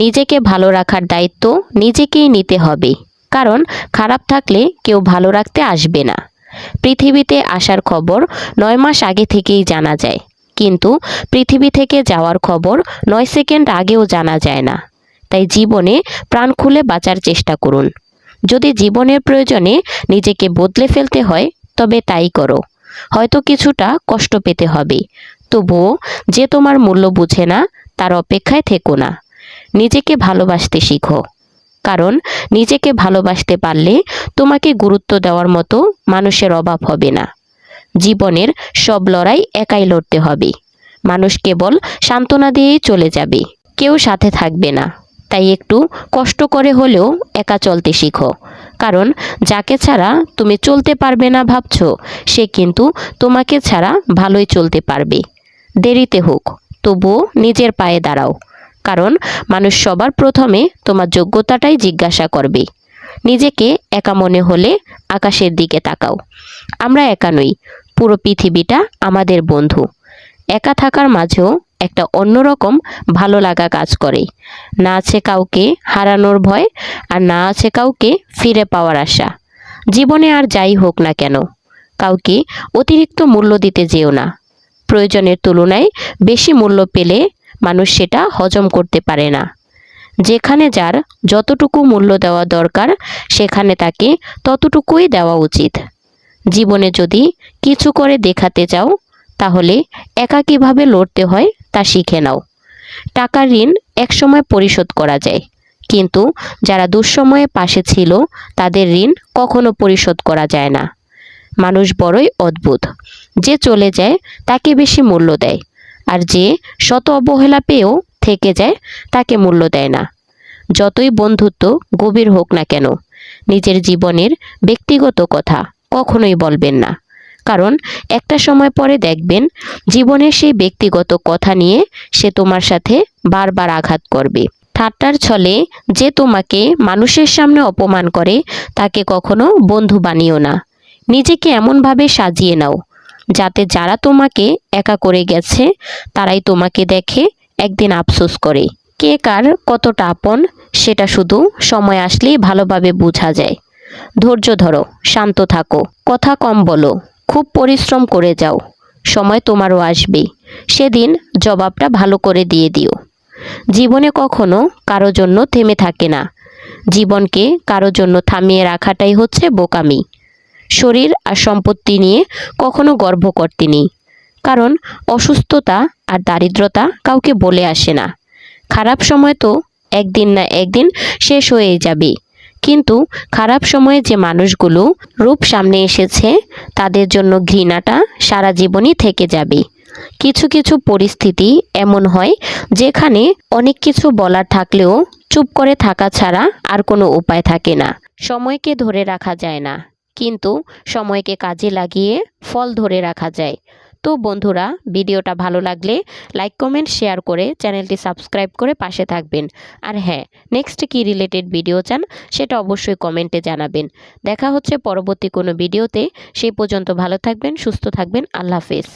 নিজেকে ভালো রাখার দায়িত্ব নিজেকেই নিতে হবে। কারণ খারাপ থাকলে কেউ ভালো রাখতে আসবে না। পৃথিবীতে আসার খবর নয় মাস আগে থেকেই জানা যায়। কিন্তু পৃথিবী থেকে যাওয়ার খবর নয় সেকেন্ড আগেও জানা যায় না। তাই জীবনে প্রাণ খুলে বাঁচার চেষ্টা করুন। যদি জীবনের প্রয়োজনে নিজেকে বদলে ফেলতে হয়, তবে তাই করো। হয়তো কিছুটা কষ্ট পেতে হবে। তবুও যে তোমার মূল্য বুঝে না, তার অপেক্ষায় থেকো না। নিজেকে ভালোবাসতে শিখো। কারণ, নিজেকে ভালোবাসতে পারলে তোমাকে গুরুত্ব দেওয়ার মতো মানুষের অভাব হবে না। জীবনের সব লড়াই একাই লড়তে হবে। মানুষ কেবল সান্ত্বনা দিয়েই চলে যাবে, কেউ সাথে থাকবে না। তাই একটু কষ্ট করে হলেও একা চলতে শিখো। কারণ, যাকে ছাড়া তুমি চলতে পারবে না ভাবছ, সে কিন্তু তোমাকে ছাড়া ভালোই চলতে পারবে। দেরিতে হোক, তবুও নিজের পায়ে দাঁড়াও। কারণ মানুষ সবার প্রথমে তোমার যোগ্যতাটাই জিজ্ঞাসা করবে। নিজেকে একা মনে হলে আকাশের দিকে তাকাও। আমরা একা নই, পুরো পৃথিবীটা আমাদের বন্ধু। একা থাকার মাঝেও একটা অন্যরকম ভালো লাগা কাজ করে। না আছে কাউকে হারানোর ভয় আর না আছে কাউকে ফিরে পাওয়ার আশা। জীবনে আর যাই হোক না কেন, কাউকে অতিরিক্ত মূল্য দিতে যেও না। প্রয়োজনের তুলনায় বেশি মূল্য পেলে মানুষ সেটা হজম করতে পারে না। যেখানে যার যতটুকু মূল্য দেওয়া দরকার, সেখানে তাকে ততটুকুই দেওয়া উচিত। জীবনে যদি কিছু করে দেখাতে চাও, তাহলে একা কীভাবে লড়তে হয় তা শিখে নাও। টাকার ঋণ একসময় পরিশোধ করা যায়, কিন্তু যারা দুঃসময়ে পাশে ছিল, তাদের ঋণ কখনো পরিশোধ করা যায় না। মানুষ বড়ই অদ্ভুত। যে চলে যায়, তাকে বেশি মূল্য দেয়। আর যে শত অবহেলা পেয়েও থেকে যায়, তাকে মূল্য দেয় না। যতই বন্ধুত্ব গভীর হোক না কেন, নিজের জীবনের ব্যক্তিগত কথা কখনোই বলবেন না। কারণ একটা সময় পরে দেখবেন, জীবনের সেই ব্যক্তিগত কথা নিয়ে সে তোমার সাথে বারবার আঘাত করবে। ঠাট্টার ছলে যে তোমাকে মানুষের সামনে অপমান করে, তাকে কখনো বন্ধু বানিও না। নিজেকে এমনভাবে সাজিয়ে নাও যাতে যারা তোমাকে একা করে গেছে, তারাই তোমাকে দেখে, একদিন আফসোস করে। কে কার কতটা আপন, সেটা শুধু সময় আসলেই ভালোভাবে বোঝা যায়। ধৈর্য ধরো, শান্ত থাকো। কথা কম বলো, খুব পরিশ্রম করে যাও। সময় তোমারও আসবে সেদিন জবাবটা ভালো করে দিয়ে দিও। জীবনে কখনো কারও জন্য থেমে থাকে না। জীবনকে কারও জন্য থামিয়ে রাখাটাই হচ্ছে বোকামি। শরীর আর সম্পত্তি নিয়ে কখনো গর্ব করতে নেই কারণ অসুস্থতা আর দারিদ্রতা কাউকে বলে আসে না। খারাপ সময় তো একদিন না একদিন শেষ হয়ে যাবে। কিন্তু খারাপ সময়ে যে মানুষগুলো রূপ সামনে এসেছে, তাদের জন্য ঘৃণাটা সারা জীবনই থেকে যাবে। কিছু কিছু পরিস্থিতি এমন হয়, যেখানে অনেক কিছু বলার থাকলেও চুপ করে থাকা ছাড়া আর কোনো উপায় থাকে না। সময়কে ধরে রাখা যায় না। কিন্তু সময়কে কাজে লাগিয়ে ফল ধরে রাখা যায়। তো বন্ধুরা, ভিডিওটা ভালো লাগলে লাইক কমেন্ট শেয়ার করে চ্যানেলটি সাবস্ক্রাইব করে পাশে থাকবেন। আর হ্যাঁ নেক্সট কি রিলেটেড ভিডিও চান সেটা অবশ্যই কমেন্টে জানাবেন। দেখা হচ্ছে পরবর্তী কোনো ভিডিওতে সেই পর্যন্ত ভালো থাকবেন, সুস্থ থাকবেন, আল্লাহ হাফেজ।